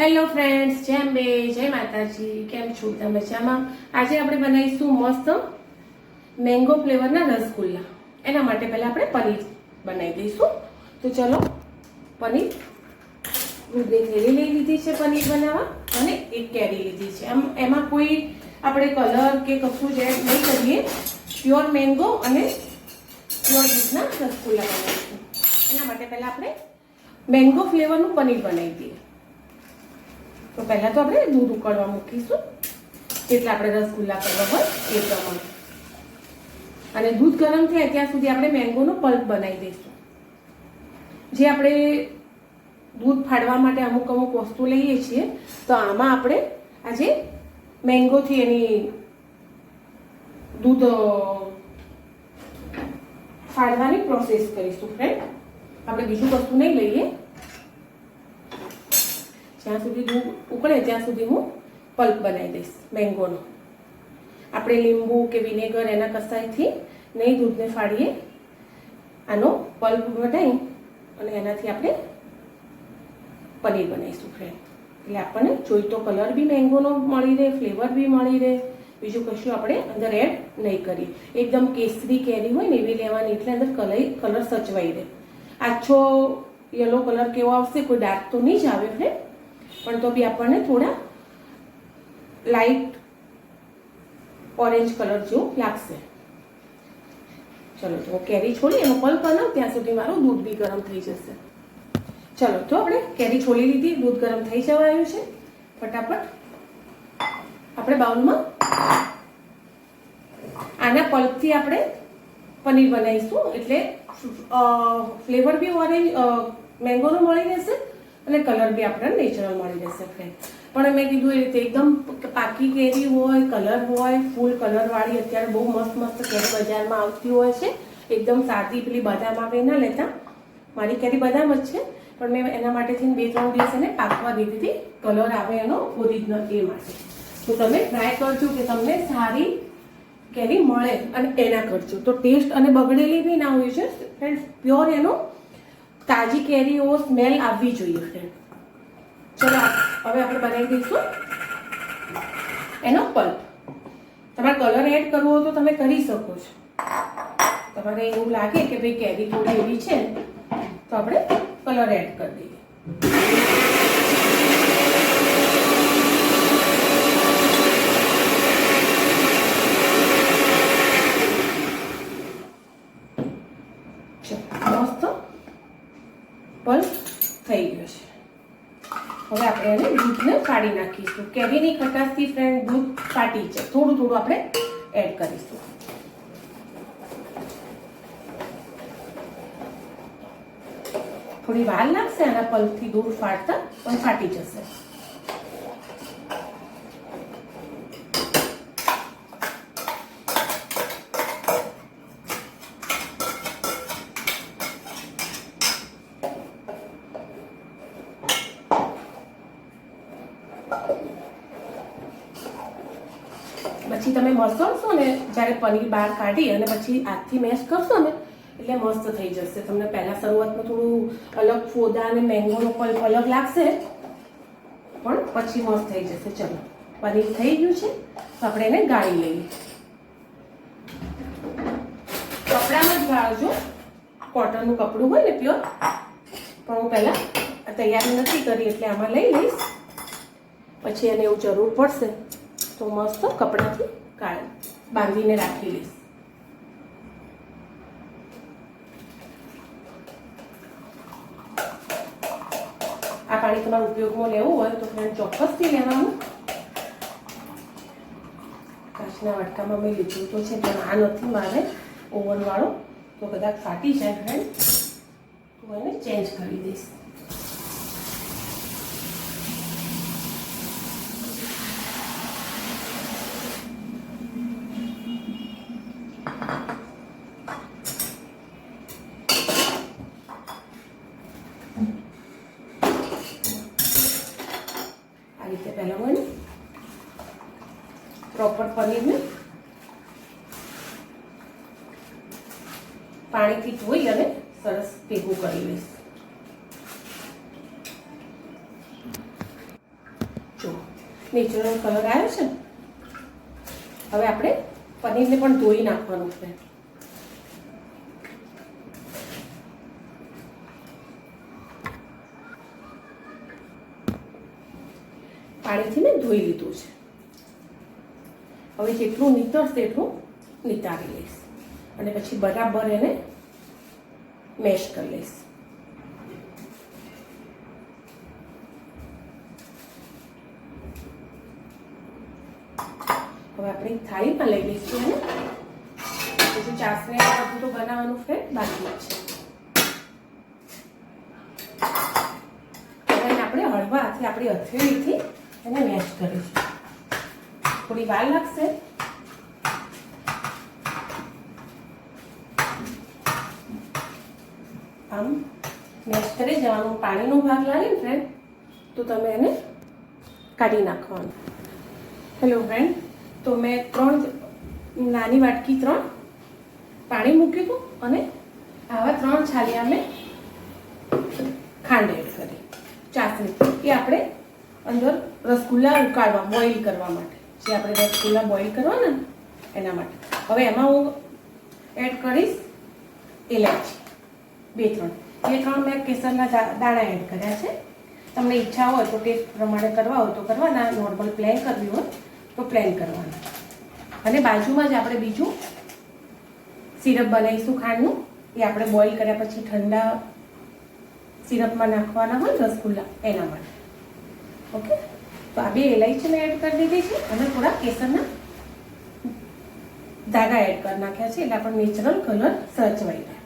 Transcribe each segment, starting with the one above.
Hello friends જેમ બે જય માતાજી, કેમ છો તમે મજામાં? આજે આપણે બનાવીશું મસ્ત મેંગો ફ્લેવરના રસગુલ્લા. એના માટે પહેલાં આપણે પનીર બનાવી દઈશું. તો ચલો, પનીર દૂધની થેલી લઈ લીધી છે પનીર બનાવવા અને એક કેરી લીધી છે. આમ, એમાં કોઈ આપણે કલર કે કશું જ નહીં કરીએ. પ્યોર મેંગો અને પ્યોર દૂધના રસગુલ્લા બનાવીશું. એના માટે પહેલાં આપણે મેંગો ફ્લેવરનું પનીર બનાવી દઈએ. તો પહેલાં તો આપણે દૂધ ઉકળવા મૂકીશું. જેટલા આપણે રસગુલ્લા કરવા હોય એ પ્રમાણે. અને દૂધ ગરમ થાય ત્યાં સુધી આપણે મેંગોનો પલ્પ બનાવી દઈશું. જે આપણે દૂધ ફાડવા માટે અમુક અમુક વસ્તુ લઈએ છીએ, તો આમાં આપણે આજે મેંગોથી એની દૂધ ફાડવાની પ્રોસેસ કરીશું ફ્રેન્ડ આપણે બીજું વસ્તુ નહીં લઈએ. જ્યાં સુધી દૂધ ઉકળે ત્યાં સુધી હું પલ્પ બનાવી દઈશ, મેંગોનો. આપણે લીંબુ કે વિનેગર એના કસાયથી નહીં દૂધને ફાડીએ, આનો પલ્પ બનાવી અને એનાથી આપણે પનીર બનાવીશું ફ્રેન્ડ એટલે આપણને જોઈતો કલર બી મેંગોનો મળી રહે ફ્લેવર બી મળી રહે. બીજું કશું આપણે અંદર એડ નહીં કરીએ. એકદમ કેસરી કેરી હોય ને એવી લેવાની એટલે અંદર કલર કલર સચવાઈ રહે. આછો યલો કલર કેવો આવશે કોઈ ડાર્ક તો નહીં જ આવે ફ્રેન્ડ પણ તો બી આપણને થોડા લાઈટ ઓરેન્જ કલર જેવું લાગશે. ચલો, તો કેરી છોડી એનો પલ્પ બનાવ, ત્યાં સુધી મારું દૂધ બી ગરમ થઈ જશે. ચલો, તો આપણે કેરી છોડી લીધી, દૂધ ગરમ થઈ જવાયું છે. ફટાફટ આપણે બાઉલમાં આના પલ્પથી આપણે પનીર બનાવીશું. એટલે ફ્લેવર બી ઓરેન્જ મેંગોનો મળી રહેશે. અને કલર બી આપણને નેચરલ મળી રહેશે ફ્રેન્ડ પણ મેં કીધું એ રીતે એકદમ પાકી કેરી હોય, કલર હોય, ફૂલ કલરવાળી અત્યારે બહુ મસ્ત મસ્ત કેરી બજારમાં આવતી હોય છે. એકદમ સાદી પેલી બદામ આવે ના લેતા. મારી કેરી બદામ જ છે, પણ મેં એના માટે થઈને બે ત્રણ દિવસ એને પાકવા દીધી હતી. કલર આવે એનો ઓરિજિનલ એ માટે. તો તમે ટ્રાય કરજો કે તમને સારી કેરી મળે અને એના કરજો. તો ટેસ્ટ અને બગડેલી બી ના હોય છે ફ્રેન્ડ પ્યોર એનો તાજી કેરીઓ સ્મેલ આવવી જોઈએ ફ્રેન્ડ ચલો, હવે આપણે બનાવી દઈશું એનો પલ્પ. તમારે કલર એડ કરવો તો તમે કરી શકો છો. તમારે એવું લાગે કે ભાઈ કેરી થોડી એવી છે, તો આપણે કલર એડ કરી દઈએ ચલો, મસ્ત પલ્પ થઈ ગયો છે હવે આપણે એને દૂધને ફાડી નાખીશું કેરીની ખટાશથી ફ્રેન્ડ દૂધ ફાટી છે. થોડું થોડું આપણે એડ કરીશું. થોડી વાર લાગશે આના પલ્પથી દૂર ફાટતા, પણ ફાટી જશે પછી તમે મસળશો ને જ્યારે પનીર બહાર કાઢી અને પછી હાથથી મેશ કરશો ને, એટલે મસ્ત થઈ જશે. તમને પહેલાં શરૂઆતમાં થોડું અલગ ફોદા અને મેંગોનો પલ્પ અલગ લાગશે, પણ પછી મસ્ત થઈ જશે. ચલો, પનીર થઈ ગયું છે, તો આપણે એને ગાળી લઈએ. કપડામાં જ ગાળજો. કોટનનું કપડું હોય ને પ્યોર પણ હું પહેલાં તૈયારી નથી કરી, એટલે આમાં લઈ લઈશ. પછી એને એવું જરૂર પડશે, તો મસ્ત કપડાથી કાઢ બાંધીને રાખી લઈશ. આ પાણી તમારે ઉપયોગમાં લેવું હોય તો ફ્રેન્ડ ચોક્કસથી લેવાનું. કાચના વાટકામાં મેં લીધું તો છે, પણ આ નથી મારે ઓવનવાળો. તો કદાચ ફાટી જાય ફ્રેન્ડ તો એને ચેન્જ કરી દઈશ આ રીતે પહેલાં હોય ને પ્રોપર પનીરને પાણીથી ધોઈ અને સરસ ભેગું કરી લઈશ. જો નેચરલ કલર આવ્યો છે હવે આપણે પનીરને પણ ધોઈ નાખવાનું છે. પાણીથી મેં ધોઈ લીધું છે. હવે જેટલું નીતરશે એટલું નીતારી લઈશ. અને પછી બરાબર એને મેશ કરી લઈશ. હવે આપણે થાળીમાં લઈ લઈશું એને. પછી ચાસને બધું તો બનાવવાનું છે, બાકી છે. આપણે હળવાથી આપણી અથેળીથી એને મેશ કરીશું. થોડી વાર લાગશે. આમ મેશ કરી જવાનું, પાણીનો ભાગ લાગે ને તો તમે એને કાઢી નાખવાનું. હેલો ફ્રેન્ડ તો મેં ત્રણ નાની વાટકી ત્રણ પાણી મૂક્યું હતું અને આવા ત્રણ છાલિયા મેં ખાંડ એડ કરી. ચાસણી. એ આપણે અંદર રસગુલ્લા ઉકાળવા બોઇલ કરવા માટે. જે આપણે રસગુલ્લા બોઇલ કરવાના ને, એના માટે. હવે એમાં હું એડ કરીશ ઇલાયચી બે, ત્રણ. બે, ત્રણ મેં કેસરના દાણા એડ કર્યા છે. તમને ઈચ્છા હોય તો ટેસ્ટ પ્રમાણે કરવા હોય તો કરવાના નોર્મલ પ્લેન કરવી હોય તો પ્લેન કરવાના. અને બાજુમાં જ આપણે બીજું સિરપ બનાવીશું ખાંડનું. એ આપણે બોઇલ કર્યા પછી ઠંડા સિરપમાં નાખવાના હોય રસગુલ્લા, એના માટે. ઓકે તો આ બે ઇલાયચી મેં એડ કરી દીધી છે અને થોડા કેસરના ધાગા એડ કરી નાખ્યા છે એટલે આપણને નેચરલ કલર સચવાઈ જાય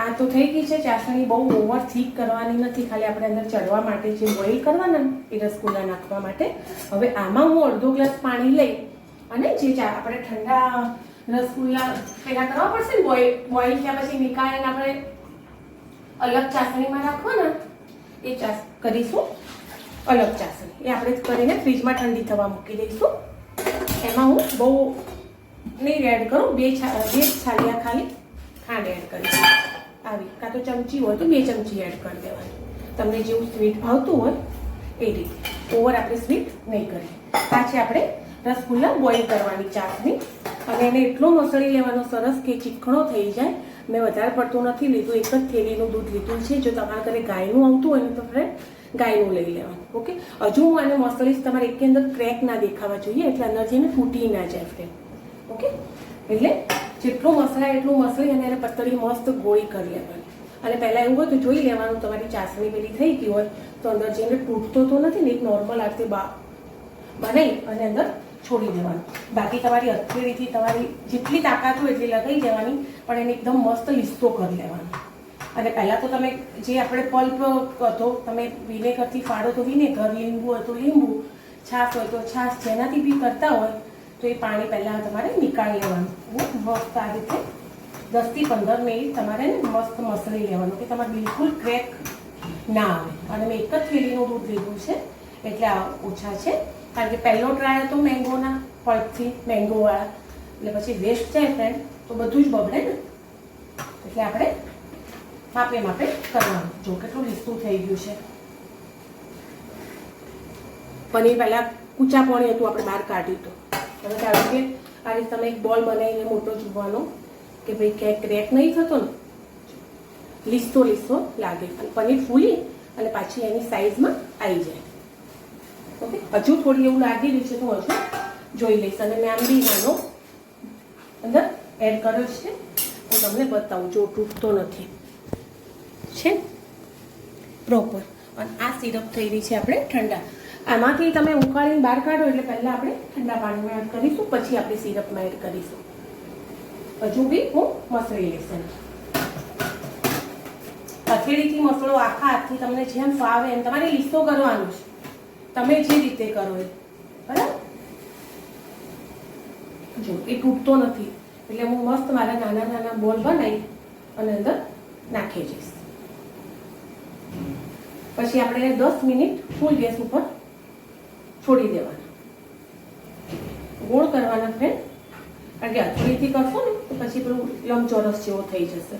આ તો થઈ ગઈ છે, ચાસણી બહુ ઓવર થીક કરવાની નથી, ખાલી આપણે અંદર ચડવા માટે જે બોઇલ કરવાના એ રસગુલ્લા નાખવા માટે. હવે આમાં હું અડધો ગ્લાસ પાણી લઈ અને જે આપણે ઠંડા રસગુલ્લા પેલા કરવા પડશે ને બોઇલ થયા પછી નીકાળીને આપણે અલગ ચાસણીમાં રાખવાના એ ચાસ કરીશું. અલગ ચાસણી. એ આપણે કરીને ફ્રીજમાં ઠંડી થવા મૂકી દઈશું. એમાં હું બહુ નહીં એડ કરું, બે બે છાલિયા ખાલી ખાંડ એડ કરીશ. આવી, કાં તો ચમચી હોય તો બે ચમચી એડ કરી દેવાની. તમને જેવું સ્વીટ ભાવતું હોય એ રીતે. ઓવર આપણે સ્વીટ નહીં કરીએ. પાછી આપણે રસગુલ્લા બોઇલ કરવાની ચાસણી. અને એને એટલો મસળી લેવાનો સરસ કે ચીકણો થઈ જાય. મેં વધારે પડતું નથી લીધું, એક જ થેલીનું દૂધ લીધું છે. જો તમારા ઘરે ગાયનું આવતું હોય ને તો ફ્રેન્ડ ગાયનું લઈ લેવાનું, ઓકે? હજુ હું આને મસળીશ તમારે એકે અંદર ક્રેક ના દેખાવા જોઈએ, એટલે અંદર જઈને ફૂટી ના જાય ફ્રેમ ઓકે? એટલે જેટલું મસળાય એટલું મસળી અને એને પતળી મસ્ત ગોળી કરી લેવાની. અને પહેલાં એવું હોય તો જોઈ લેવાનું, તમારી ચાસણી પેલી થઈ ગઈ હોય, તો અંદર જઈને તૂટતો તો નથી ને, એક નોર્મલ આરતી બા બનાવી અને અંદર છોડી દેવાનું. બાકી તમારી હથેળીથી તમારી જેટલી તાકાત હોય એટલી લગાવી દેવાની, પણ એને એકદમ મસ્ત લિસ્તો કરી લેવાનો. અને પહેલાં તો તમે જે આપણે પલ્પ હતો, તમે વિનેગરથી ફાળો તો વિનેગર, લીંબુ હોય તો લીંબુ, છાશ હોય તો છાશ, જેનાથી બી કરતા હોય, તો એ પાણી પહેલાં તમારે નીકાળી લેવાનું. મસ્ત આ રીતે દસથી પંદર મિનિટ તમારે મસ્ત મસળી લેવાનું, કે તમારે બિલકુલ ક્રેક ના આવે. અને મેં એક જ થેલીનું દૂધ લીધું છે, એટલે આ ઓછા છે. કારણ કે પહેલો ટ્રાય હતો મેંગોના, પલ્પથી મેંગોવાળા. એટલે પછી વેસ્ટ જાય ફ્રેન્ડ તો બધું જ બગડે ને. એટલે આપણે માપે માપે કરવાનું. જો કેટલું લીસું થઈ ગયું છે. પનીર પહેલાં કૂચા પાણી હતું, આપણે બહાર કાઢ્યું હતું. હવે કારણ કે આ રીતે તમે એક બોલ બનાવીને મોટો જોવાનો કે ભાઈ ક્યાંક ક્રેક નહીં થતો ને લીસો લીસો લાગે. પનીર ફૂલી અને પાછી એની સાઈઝમાં આવી જાય. ઓકે? હજુ થોડી એવું લાગી રહ્યું છે તો હજુ જોઈ લઈશ. અને મેં આમ બી નાનો અંદર એડ કર્યો છે. હું તમને બતાવું, જો તૂટતો નથી. છે? પ્રોપર અને આ સિરપ થઈ રહી છે આપણે ઠંડા. આમાંથી તમે ઉકાળીને બહાર કાઢો એટલે પહેલાં આપણે ઠંડા પાણીમાં એડ કરીશું, પછી આપણે સિરપમાં એડ કરીશું. હજુ બી હું મસળી લઈશ. હથેળીથી મસળો આખા હાથથી તમને જેમ ફાવે એમ તમારે લીસો કરવાનો છે. તમે જે રીતે કરો એ. બરાબર? જો, એ તૂટતો નથી. એટલે હું મસ્ત મારા નાના નાના બોલ બનાવી અને અંદર નાખી જઈશ પછી આપણે દસ મિનિટ ફૂલ ગેસ ઉપર છોડી દેવાના. ગોળ કરવાના ફ્રેન્ડ કારણ કે અથડીથી કરશો ને, તો પછી પેલું લંબચોરસ જેવો થઈ જશે.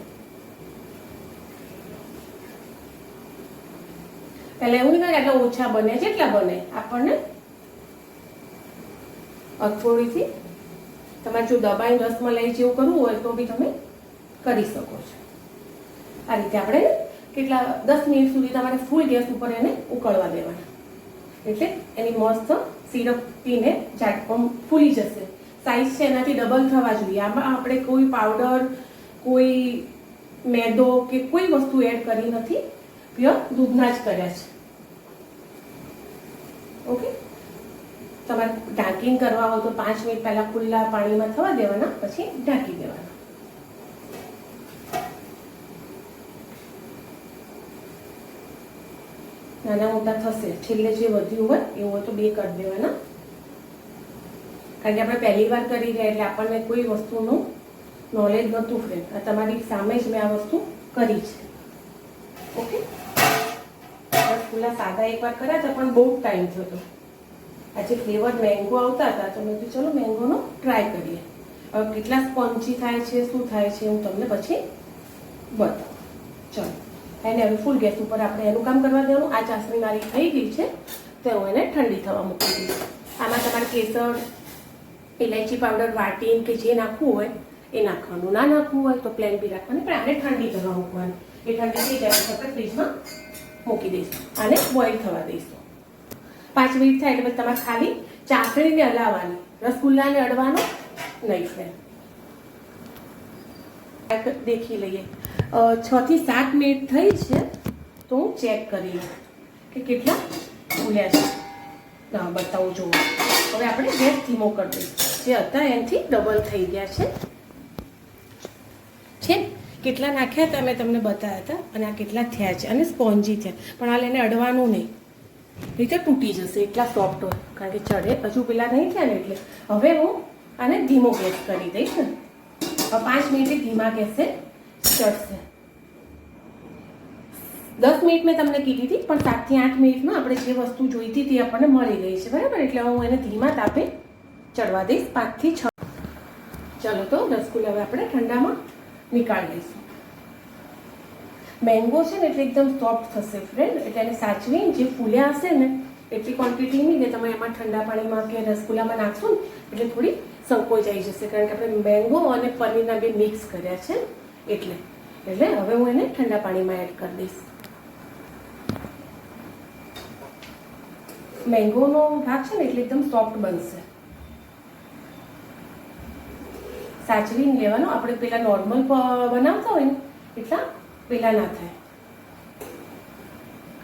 એટલે એવું નહીં એટલે ઓછા બને, જેટલા બને. આપણને અથોડીથી તમારે જો દબાઈ રસમલાઈ જેવું કરવું હોય તો બી તમે કરી શકો છો. આ રીતે આપણે કેટલા દસ મિનિટ સુધી તમારે ફૂલ ગેસ ઉપર એને ઉકળવા દેવાના. એટલે એની મસ્ત સિરપ પીને જાટપમ ફૂલી જશે. સાઈઝ છે એનાથી ડબલ થવા જોઈએ. આમાં આપણે કોઈ પાવડર કોઈ મેદો કે કોઈ વસ્તુ એડ કરી નથી. પ્યોર દૂધના જ કર્યા છે. ઓકે તમારે ઢાંકીને કરવા હોય તો પાંચ મિનિટ પહેલાં ખુલ્લા પાણીમાં થવા દેવાના, પછી ઢાંકી દેવાના. નાના મોટા થશે. છેલ્લે જે વધ્યું હોય, એવું હોય તો બે કરી દેવાના. કારણ કે આપણે પહેલી વાર કરી રહ્યા એટલે આપણને કોઈ વસ્તુનું નોલેજ નહોતું ફ્રેન્ડ આ તમારી સામે જ મેં આ વસ્તુ કરી છે. ઓકે? રસગુલ્લા સાદા એકવાર કર્યા હતા, પણ બહુ ટાઈમ થયો હતો. આજે ફ્લેવર મેંગો આવતા હતા, તો મેં કીધું, ચલો મેંગોનો ટ્રાય કરીએ. હવે કેટલા સ્પોન્ચી થાય છે, શું થાય છે, હું તમને પછી બતાવું. ચલો. એને હવે ફૂલ ગેસ ઉપર આપણે એનું કામ કરવા દેવાનું. આ ચાસણી મારી થઈ ગઈ છે, તો હું એને ઠંડી થવા મૂકી દઈશ. આમાં તમારે કેસર ઇલાયચી પાવડર, વાટીન કે જે નાખવું હોય, એ નાખવાનું. ના નાખવું હોય તો પ્લેન બી રાખવાનું, પણ આને ઠંડી થવા મૂકવાની. એ ઠંડી થઈ જાય આપણે ફ્રીજમાં મૂકી દઈશું. આને બોઇલ થવા દઈશું. પાંચ મિનિટ થાય એટલે તમારે ખાલી ચાસણીને હલાવવાની. રસગુલ્લાને અડવાનો નહીં ફ્રેન્ડ દેખી લઈએ. છ થી સાત મિનિટ થઈ છે તો હું ચેક કરી કે કેટલા ફૂલ્યા છે. ના બતાવું, જુઓ. હવે આપણે ગેસ ધીમો કરી દઈશું જે હતા એનાથી ડબલ થઈ ગયા છે. છે કેટલા નાખ્યા હતા મેં તમને બતાવ્યા હતા, અને આ કેટલા થયા છે. અને સ્પોન્જી થયા પણ હાલ એને અડવાનું નહીં. રીતે તૂટી જશે, એટલા સોફ્ટ હોય. કારણ કે ચડે, હજુ પેલા નહીં થયા ને એટલે. હવે હું આને ધીમો ગેસ કરી દઈશ ને. પાંચ મિનિટ ધીમા ગેસે ચડશે. દસ મિનિટ મેં તમને કીધી હતી, પણ સાતથી આઠ મિનિટમાં આપણે જે વસ્તુ જોઈતી હતી આપણને મળી ગઈ છે, બરાબર? એટલે હું એને ધીમા તાપે ચડવા દઈશ, પાંચથી છ. ચલો તો રસગુલ્લા હવે આપણે ઠંડામાં નીકાળી લઈશું. મેંગો છે ને એટલે એકદમ સોફ્ટ થશે ફ્રેન્ડ એટલે એને સાચવી જે ફૂલ્યા હશે ને, એટલી ક્વોન્ટિટી નહીં કે તમે એમાં ઠંડા પાણીમાં કે રસગુલ્લામાં નાખશો ને, એટલે થોડી સંકોચ આવી જશે, કારણ કે આપણે મેંગો અને પનીરના બે મિક્સ કર્યા છે. એટલે એટલે હવે હું એને ઠંડા પાણીમાં એડ કરી દઈશ. મેંગોનો ભાગ છે ને, એટલે એકદમ સોફ્ટ બનશે. સાચવીને લેવાનો. આપણે પેલા નોર્મલ બનાવતા હોય ને, એટલા પેલા ના થાય.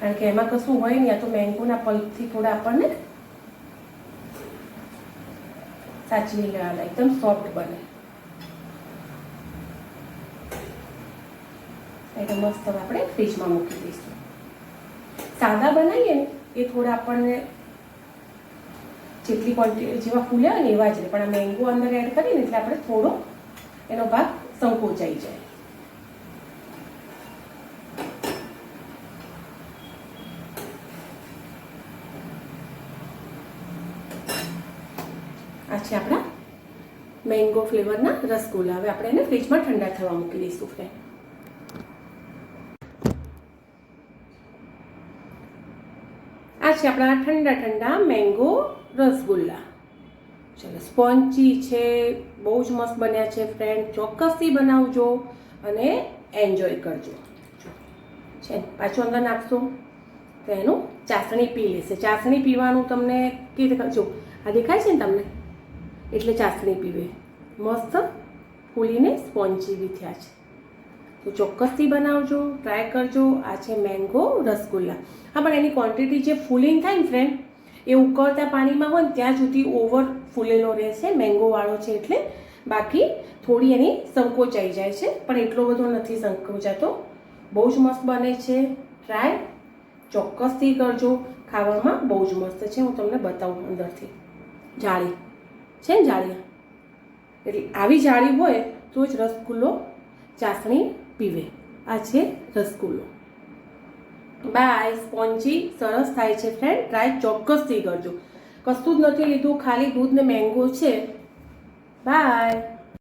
કારણ કે એમાં કશું હોય ને આ તો મેંગોના પલ્પથી થોડા આપણને સાચવી લેવાના, એકદમ સોફ્ટ બને. એટલે મસ્ત આપણે ફ્રીજમાં મૂકી દઈશું. સાદા બનાવીએ ને, એ થોડા આપણને જેટલી ક્વોન્ટિટી જેવા ફૂલ્યા ને એવા જ પણ આ મેંગો અંદર એડ કરીને એટલે આપણે થોડો એનો ભાગ સંકોચાઈ જાય. આ છે આપણા મેંગો ફ્લેવરના રસગુલ્લા. હવે આપણે એને ફ્રીજમાં ઠંડા થવા મૂકી દઈશું ફ્રેન્ડ છે આપણા ઠંડા ઠંડા મેંગો રસગુલ્લા. ચલો સ્પોન્ચી છે, બહુ જ મસ્ત બન્યા છે ફ્રેન્ડ ચોક્કસથી બનાવજો અને એન્જોય કરજો. છે પાછું અંદર નાખશો. તો એનું ચાસણી પી લેશે. ચાસણી પીવાનું તમને કેવી રીતે જો, આ દેખાય છે ને તમને? એટલે ચાસણી પીવે. મસ્ત ફૂલીને સ્પોન્ચી બી થયા છે. તો ચોક્કસથી બનાવજો ટ્રાય કરજો. આ છે મેંગો રસગુલ્લા. હા, પણ એની ક્વોન્ટિટી જે ફૂલિંગ થાય ને ફ્રેન્ડ એ ઉકળતા પાણીમાં હોય ને, ત્યાં સુધી ઓવર ફૂલેલો રહેશે મેંગોવાળો છે એટલે. બાકી થોડી એની સંકોચાઈ જાય છે, પણ એટલો બધો નથી સંકોચાતો. બહુ જ મસ્ત બને છે. ટ્રાય ચોક્કસથી કરજો. ખાવામાં બહુ જ મસ્ત છે. હું તમને બતાવું અંદરથી. જાળી. છે ને જાળી? એટલે આવી જાળી હોય તો જ રસગુલ્લો ચાસણી પીવે. આ છે રસગુલ્લો. બાય, સ્પોન્જી, સરસ થાય છે ફ્રેન્ડ ટ્રાય ચોક્કસથી કરજો. કશું જ નથી લીધું, ખાલી દૂધ ને મેંગો છે. બાય